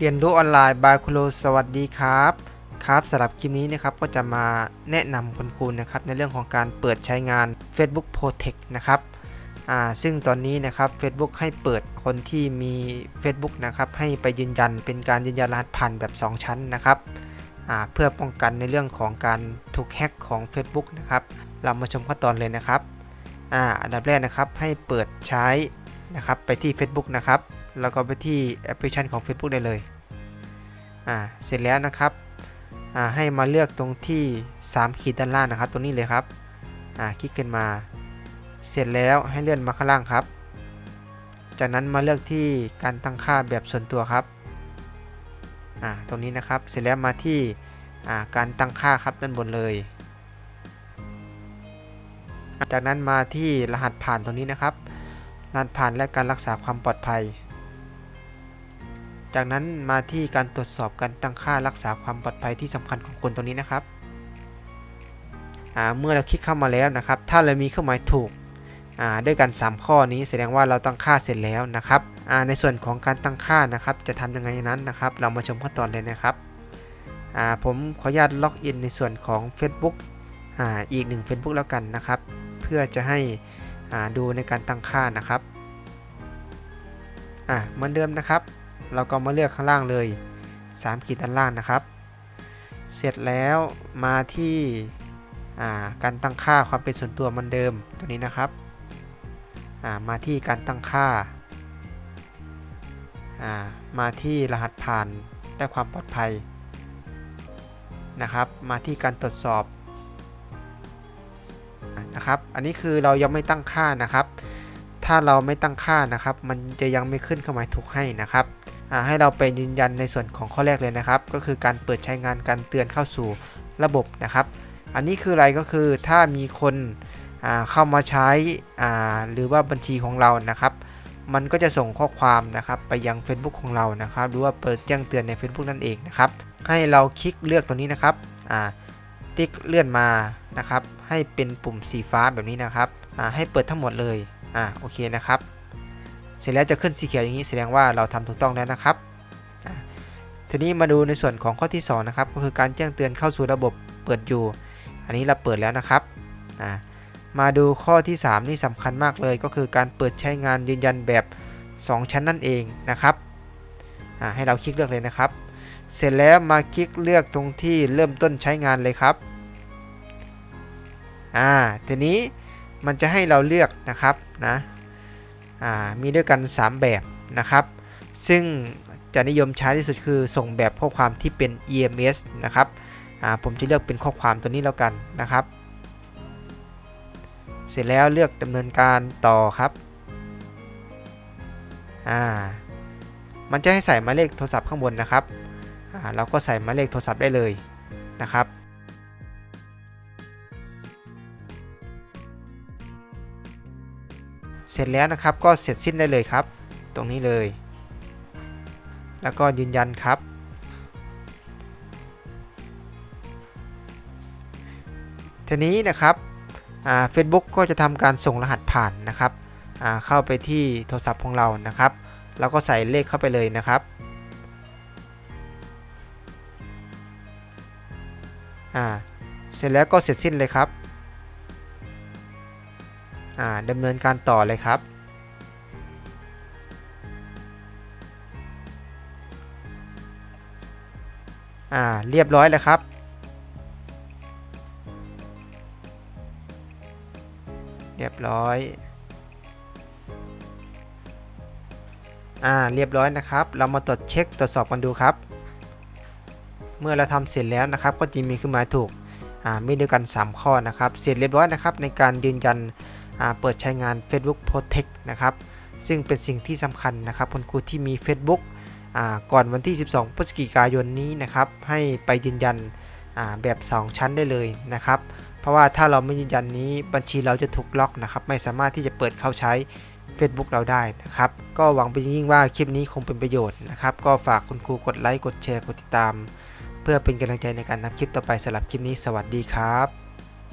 เรียนรู้ออนไลน์บายครูสวัสดีครับ ครับสำหรับคลิปนี้นะครับก็จะมาแนะนำคุณครูนะครับในเรื่องของการเปิดใช้งาน Facebook Protect นะครับอ่าซึ่งตอนนี้นะครับ Facebook ให้เปิดคนที่มี Facebook นะครับให้ไปยืนยันเป็นการยืนยันรหัสผ่านแบบ 2 ชั้นนะครับอ่าเพื่อป้องกันในเรื่องของการถูกแฮ็กของ Facebook นะครับเรามาชมขั้นตอนเลยนะครับอ่าอันดับแรกนะครับให้เปิดใช้นะครับไปที่ Facebook นะครับ แล้วก็ไปที่แอปพลิเคชันของ Facebook ได้เลยอ่าเสร็จแล้วนะครับอ่าให้มาเลือกตรงที่ 3 ขีดด้านล่างนะครับตรงนี้เลยครับอ่าคลิกขึ้นมา เสร็จแล้วให้เลื่อนมาข้างล่างครับ จากนั้นมาเลือกที่การตั้งค่าแบบส่วนตัวครับอ่าตรงนี้นะครับเสร็จแล้วมาที่อ่าการตั้งค่าครับด้านบนเลย จากนั้นมาที่รหัสผ่านตรงนี้นะครับรหัสผ่านและการรักษาความปลอดภัย จากนั้นมาที่การตรวจสอบการตั้งค่ารักษาความปลอดภัยที่สำคัญของคนตรงนี้นะครับ เมื่อเราคลิกเข้ามาแล้วนะครับ ถ้าเรามีเครื่องหมายถูกด้วยกัน 3 ข้อนี้แสดงว่าเราตั้งค่าเสร็จแล้วนะครับในส่วนของการตั้งค่านะครับ จะทำยังไงนั้นนะครับ เรามาชมขั้นตอนเลยนะครับผมขออนุญาตล็อกอินในส่วนของ Facebook ออีกหนึ่ง Facebook แล้วกันนะครับ เพื่อจะให้ดูในการตั้งค่านะครับเหมือนเดิมนะครับ เราก็มาเลือกข้างล่างเลย 3 ขีดด้านล่างนะครับ เสร็จแล้วมาที่การตั้งค่าความเป็นส่วนตัวมือนเดิมตัวนี้นะครับมาที่การตั้งค่า มาที่รหัสผ่านและความปลอดภัยนะครับ มาที่การตรวจสอบนะครับ อันนี้คือเรายังไม่ตั้งค่านะครับ ถ้าเราไม่ตั้งค่านะครับ มันจะยังไม่ขึ้นเครื่องหมายถูกให้นะครับ ให้เราไปยืนยันในส่วนของข้อแรกเลยนะครับ ก็คือการเปิดใช้งานการเตือนเข้าสู่ระบบนะครับ อันนี้คืออะไรก็คือถ้ามีคนเข้ามาใช้หรือว่าบัญชีของเรานะครับ มันก็จะส่งข้อความนะครับไปยัง Facebook ของเรานะครับ หรือว่าเปิดแจ้งเตือนใน Facebook นั่นเองนะครับ ให้เราคลิกเลือกตัวนี้นะครับติ๊กเลื่อนมานะครับ ให้เป็นปุ่มสีฟ้าแบบนี้นะครับให้เปิดทั้งหมดเลยอ่าโอเคนะครับ เสร็จแล้วจะขึ้นสีเขียวอย่างนี้แสดงว่าเราทำถูกต้องแล้วนะครับ ทีนี้มาดูในส่วนของข้อที่2นะครับก็คือการแจ้งเตือนเข้าสู่ระบบเปิดอยู่ อันนี้เราเปิดแล้วนะครับ มาดูข้อที่ 3 นี่สำคัญมากเลย ก็คือการเปิดใช้งานยืนยันแบบ 2 ชั้นนั่นเองนะครับ ให้เราคลิกเลือกเลยนะครับ เสร็จแล้วมาคลิกเลือกตรงที่เริ่มต้นใช้งานเลยครับอ่าทีนี้มันจะให้เราเลือกนะครับนะ มีด้วยกัน 3 แบบนะครับ ซึ่งจะนิยมใช้ที่สุดคือส่งแบบข้อความที่เป็น EMS นะครับผมจะเลือกเป็นข้อความตัวนี้แล้วกันนะครับ เสร็จแล้วเลือกดำเนินการต่อครับมันจะให้ใส่หมายเลขโทรศัพท์ข้างบนนะครับเราก็ใส่หมายเลขโทรศัพท์ได้เลยนะครับ เสร็จแล้วนะครับก็เสร็จสิ้นได้เลยครับ ตรงนี้เลย แล้วก็ยืนยันครับ ทีนี้นะครับเฟซบุ๊กก็จะทำการส่งรหัสผ่านนะครับเข้าไปที่โทรศัพท์ของเรานะครับ แล้วก็ใส่เลขเข้าไปเลยนะครับเสร็จแล้วก็เสร็จสิ้นเลยครับ ดำเนินการต่อเลยครับ อ่า เรียบร้อยแล้วครับเรียบร้อย อ่า เรียบร้อยนะครับ เรามาตรวจเช็คตรวจสอบกันดูครับ เมื่อเราทำเสร็จแล้วนะครับ ก็จะมีขึ้นมาถูก อ่า มีด้วยกัน 3 ข้อนะครับ เสร็จเรียบร้อยนะครับ ในการยืนยัน เปิดใช้งาน Facebook Protect นะครับซึ่งเป็นสิ่งที่สำคัญนะครับคุณครูที่มี Facebook ก่อนวันที่ 12 พฤศจิกายนนี้นะครับให้ไปยืนยันแบบ 2 ชั้นได้เลยนะครับเพราะว่าถ้าเราไม่ยืนยันนี้บัญชีเราจะถูกล็อกนะครับไม่สามารถที่จะเปิดเข้าใช้ Facebook เราได้นะครับก็หวังเป็นยิ่งว่าคลิปนี้คงเป็นประโยชน์นะครับก็ฝากคุณครูกดไลค์กดแชร์กดติดตาม เพื่อเป็นกำลังใจในการทำคลิปต่อไปสำหรับคลิปนี้สวัสดีครับ